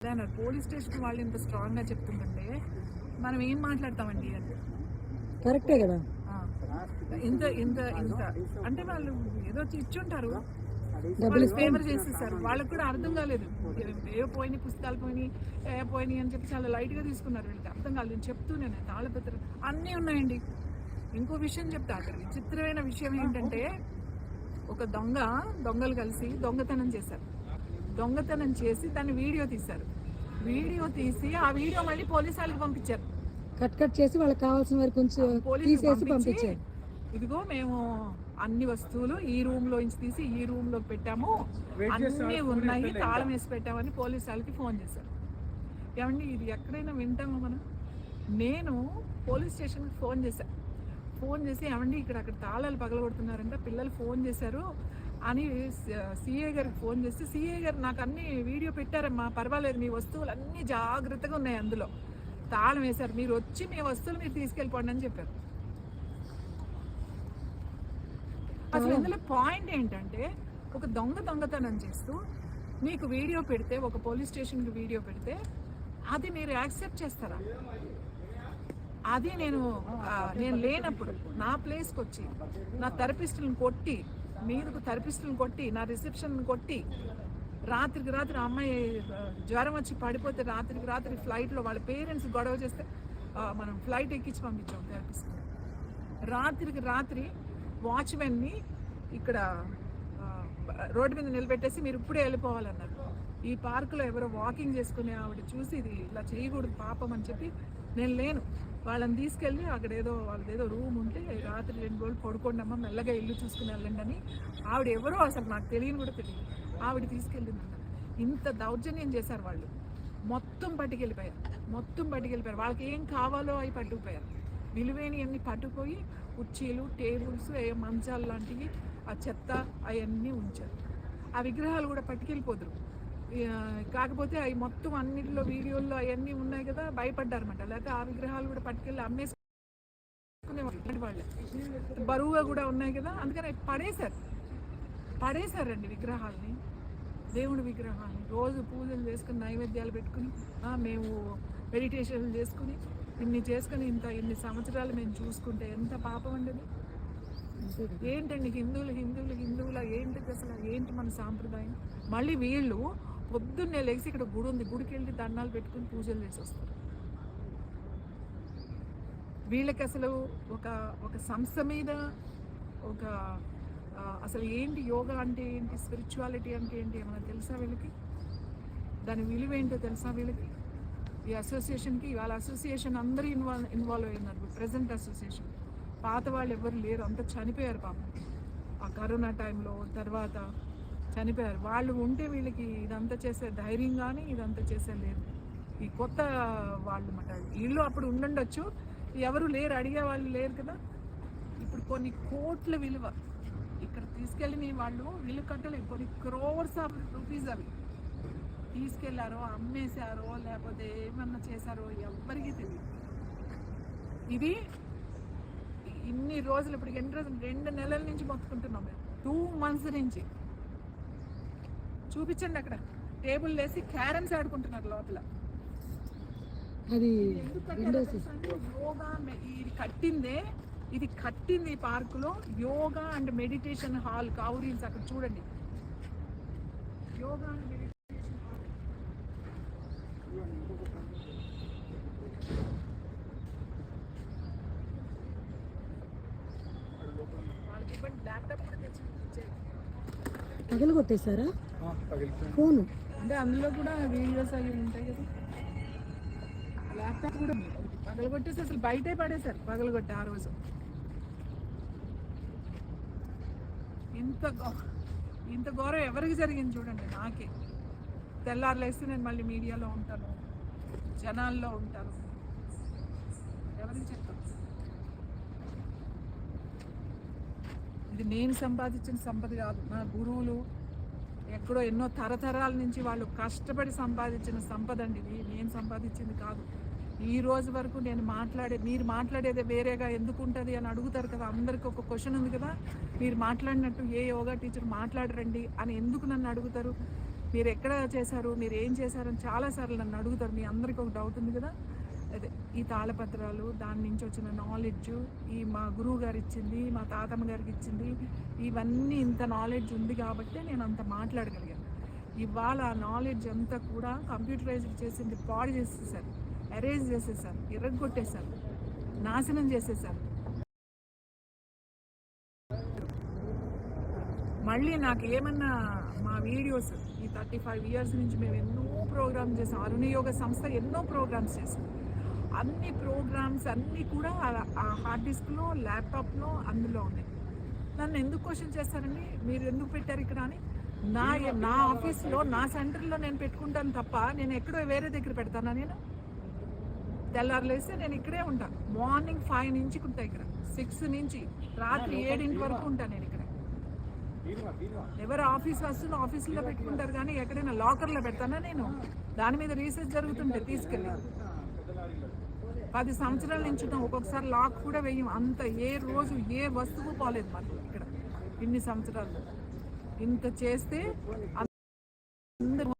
అన్నారు police station వాళ్ళు ఇంత స్ట్రాంగ్గా చెప్తుంటే మనం ఏం మాట్లాడతామండి? అని కరెక్టే కదా. ఇంత ఇంత ఇంత. అంటే వాళ్ళు ఏదో ఇచ్చుంటారు. వాళ్ళు ఫేవర్ చేసేసారు వాళ్ళకి కూడా అర్థం కాలేదు. ఏ పోయినాయి పుస్తకాలు పోయినాయి ఏ పోయినాయి అని చెప్పి చాలా లైట్గా తీసుకున్నారు వీళ్ళకి. అర్థం కాలేదు. నేను చెప్తూనే తాళపత్రం అన్నీ ఉన్నాయండి. ఇంకో విషయం చెప్తా. అక్కడ విచిత్రమైన విషయం ఏంటంటే ఒక దొంగ దొంగలు కలిసి దొంగతనం చేశారు. దొంగతనం చేసి దాన్ని వీడియో తీశారు. వీడియో తీసి ఆ వీడియో మళ్ళీ పోలీసు వాళ్ళకి పంపించారు. కట్ కట్ చేసి వాళ్ళకి కావాల్సిన వరకు కొంచెం తీసేసి పంపించి, పంపించారు. ఇదిగో మేము అన్ని వస్తువులు ఈ రూమ్లో నుంచి తీసి ఈ రూమ్లో పెట్టాము. అన్ని ఉన్నాయి తాళం వేసి పెట్టామని పోలీసు వాళ్ళకి ఫోన్ చేశారు. ఏమండి ఇది ఎక్కడైనా వింటామా మనం? నేను పోలీస్ స్టేషన్కి ఫోన్ చేశాను ఫోన్ చేసి ఏమండి ఇక్కడ అక్కడ తాళాలు పగలగొడుతున్నారంట పిల్లలు ఫోన్ చేశారు. అని సిఏ గారికి ఫోన్ చేస్తే సిఏ గారు నాకు అన్ని వీడియో పెట్టారమ్మా పర్వాలేదు మీ వస్తువులు అన్నీ జాగ్రత్తగా ఉన్నాయి అందులో. తాళం వేశారు మీరు వచ్చి మీ వస్తువులు మీరు తీసుకెళ్ళిపోండి అని చెప్పారు. అసలు ఇందులో పాయింట్ ఏంటంటే ఒక దొంగ దొంగతనం చేస్తూ మీకు వీడియో పెడితే ఒక పోలీస్ స్టేషన్కి వీడియో పెడితే అది మీరు యాక్సెప్ట్ చేస్తారా? అది నేను నేను లేనప్పుడు నా ప్లేస్కి వచ్చి నా థెరపిస్టులను కొట్టి మీరుకు థెరపిస్టులను కొట్టి నా రిసెప్షన్ కొట్టి రాత్రికి రాత్రి అమ్మాయి జ్వరం వచ్చి పడిపోతే రాత్రికి రాత్రి ఫ్లైట్లో వాళ్ళ పేరెంట్స్ గొడవ చేస్తే మనం ఫ్లైట్ ఎక్కించి పంపించాం థెరపిస్ట్ రాత్రికి రాత్రి వాచ్మెన్ని ఇక్కడ రోడ్డు మీద నిలబెట్టేసి మీరు ఇప్పుడే వెళ్ళిపోవాలన్నారు. ఈ పార్కులో ఎవరో వాకింగ్ చేసుకునే ఆవిడ చూసి ఇది ఇలా చేయకూడదు పాపం అని చెప్పి నేను లేను. వాళ్ళని తీసుకెళ్ళి అక్కడ ఏదో వాళ్ళది ఏదో రూమ్ ఉంటే రాత్రి రెండు రోజులు పడుకోండి అమ్మ మెల్లగా ఇల్లు చూసుకుని వెళ్ళండి అని ఆవిడ ఎవరో అసలు నాకు తెలియని కూడా తెలియదు. ఆవిడ తీసుకెళ్ళిందన్న ఇంత దౌర్జన్యం చేశారు వాళ్ళు. మొత్తం పట్టుకెళ్ళిపోయారు. మొత్తం పట్టుకెళ్ళిపోయారు. వాళ్ళకి ఏం కావాలో అవి పట్టుకుపోయారు. విలువైనవి అన్ని పట్టుకుపోయి కుర్చీలు టేబుల్స్ ఏ మంచాలు లాంటివి ఆ చెత్త అవన్నీ ఉంచారు. ఆ విగ్రహాలు కూడా పట్టుకెళ్ళిపోదురు. కాకపోతే అవి మొత్తం అన్నిటిలో వీడియోల్లో అవన్నీ ఉన్నాయి కదా భయపడ్డారన్నమాట. లేకపోతే ఆ విగ్రహాలు కూడా పట్టుకెళ్ళి అమ్మేసుకునేవాళ్ళు ఇట్లాంటి వాళ్ళే. బరువుగా కూడా ఉన్నాయి కదా అందుకని పడేశారు. పడేశారండి విగ్రహాలని దేవుడి విగ్రహాన్ని రోజు పూజలు చేసుకుని నైవేద్యాలు పెట్టుకుని మేము మెడిటేషన్లు చేసుకుని ఇన్ని చేసుకుని ఇంత ఇన్ని సంవత్సరాలు మేము చూసుకుంటే ఎంత పాపం అండి ఏంటండి హిందువులు హిందువులు హిందువుల ఏంటి అసలు ఏంటి మన సాంప్రదాయం? మళ్ళీ వీళ్ళు పొద్దున్నే లేచి ఇక్కడ గుడి ఉంది. గుడికి వెళ్ళి దండాలు పెట్టుకుని పూజలు చేసి వస్తారు. వీళ్ళకి అసలు ఒక ఒక సంస్థ మీద ఒక అసలు ఏంటి యోగా అంటే ఏంటి స్పిరిచువాలిటీ అంటే ఏంటి ఏమైనా తెలుసా వీళ్ళకి? దాని విలువ ఏంటో తెలుసా వీళ్ళకి? ఈ అసోసియేషన్కి వాళ్ళ అసోసియేషన్ అందరూ ఇన్వాల్వ్ ఇన్వాల్వ్ అయినారు. Present association. పాత వాళ్ళు ఎవరు లేరు. అంతా చనిపోయారు పాపం. ఆ కరోనా టైంలో తర్వాత చనిపోయారు. వాళ్ళు ఉంటే వీళ్ళకి ఇదంతా చేసే ధైర్యం కానీ ఇదంతా చేసే లేదు. ఈ కొత్త వాళ్ళు మాట వీళ్ళు అప్పుడు ఉండుండొచ్చు. ఎవరు లేరు అడిగే వాళ్ళు లేరు కదా. ఇప్పుడు కొన్ని కోట్ల విలువ ఇక్కడ తీసుకెళ్ళిన వాళ్ళు వీళ్ళు కట్టలేదు. కొన్ని క్రోర్స్ ఆఫ్ రూపీస్ అవి తీసుకెళ్ళారో అమ్మేశారో లేకపోతే ఏమన్నా చేశారో ఎవ్వరికీ తెలియదు ఇది ఇన్ని రోజులు ఇప్పుడు ఎన్ని రోజులు? రెండు నెలల నుంచి మొత్తుకుంటున్నాం మేము. టూ మంత్స్ నుంచి. చూపించండి అక్కడ టేబుల్ వేసి క్యారమ్స్ ఆడుకుంటున్నారు లోపల అది? యోగా ఇది కట్టిందే ఇది కట్టింది ఈ పార్కులో యోగా అండ్ మెడిటేషన్ హాల్ కావురీల్స్ అక్కడ చూడండి యోగా అండ్ మెడిటేషన్ హాల్ వాళ్ళకి ఇవ్వండి ల్యాప్టాప్ కూడా తెచ్చి. పగలు కొట్టేశారా ఫోను. అంటే అందులో కూడా వీడియోస్ అవి ఉంటాయి కదా. ల్యాప్టాప్ కూడా ఉంది. పగలగొట్టేసి అసలు బయటే పడేశారు పగలగొట్టి ఆ రోజు. ఇంత ఇంత ఘోరం ఎవరికి జరిగింది చూడండి నాకే. తెల్లారులేస్తే నేను మళ్ళీ మీడియాలో ఉంటాను జనాల్లో ఉంటాను. ఎవరికి చెప్తాను? ఇది నేను సంపాదించిన సంపద కాదు. నా గురువులు ఎక్కడో ఎన్నో తరతరాల నుంచి వాళ్ళు కష్టపడి సంపాదించిన సంపద అండి. ఇది నేను సంపాదించింది కాదు. ఈ రోజు వరకు నేను మాట్లాడే మీరు మాట్లాడేది వేరేగా ఎందుకు ఉంటుంది అని అడుగుతారు కదా. అందరికి ఒక క్వశ్చన్ ఉంది కదా. మీరు మాట్లాడినట్టు ఏ యోగా టీచర్ మాట్లాడరండి అని ఎందుకు నన్ను అడుగుతారు? మీరు ఎక్కడ చేశారు? మీరు ఏం చేశారని చాలాసార్లు నన్ను అడుగుతారు. మీ అందరికీ ఒక డౌట్ ఉంది కదా. ఈ తాళపత్రాలు దాని నుంచి వచ్చిన నాలెడ్జ్ ఈ మా గురువు గారు ఇచ్చింది మా తాతమ్మ గారికి ఇచ్చింది ఇవన్నీ ఇంత నాలెడ్జ్ ఉంది కాబట్టి నేను అంత మాట్లాడగలిగాను. ఇవాళ ఆ నాలెడ్జ్ అంతా కూడా కంప్యూటరైజ్డ్ చేసింది పాడు చేసేసారు అరేంజ్ చేసేసారు ఇరగొట్టేశారు నాశనం చేసేసారు మళ్ళీ నాకు ఏమన్నా మా వీడియోస్ ఈ థర్టీ ఫైవ్ ఇయర్స్ నుంచి మేము ఎన్నో ప్రోగ్రామ్స్ చేసాం అరుణ యోగ సంస్థ ఎన్నో ప్రోగ్రామ్స్ చేసాం అన్ని ప్రోగ్రామ్స్ అన్నీ కూడా ఆ- హార్డ్ డిస్క్లో ల్యాప్టాప్లో అందులో ఉన్నాయి. నన్ను ఎందుకు క్వశ్చన్ చేస్తారండి? మీరు ఎందుకు పెట్టారు ఇక్కడ అని? నా నా ఆఫీస్లో నా సెంటర్లో నేను పెట్టుకుంటాను తప్ప నేను ఎక్కడో వేరే దగ్గర పెడతానా నేను? తెల్లారులేస్తే నేను ఇక్కడే ఉంటాను మార్నింగ్ ఫైవ్ నుంచి ఉంటా ఇక్కడ. సిక్స్ నుంచి. రాత్రి ఏడింటి వరకు ఉంటాను నేను ఇక్కడ. ఎవరు ఆఫీస్ వస్తున్న ఆఫీసులో పెట్టుకుంటారు కానీ ఎక్కడైనా లాకర్లో పెడతానా నేను? దాని మీద రీసెర్చ్ జరుగుతుంటే తీసుకెళ్ళి. పది సంవత్సరాల నుంచి ఒక్కొక్కసారి లాక్ కూడా వేయం. అంత ఏ రోజు ఏ వస్తువు పోలేదు మనకి ఇక్కడ. ఇన్ని సంవత్సరాలు. ఇంత చేస్తే అందరూ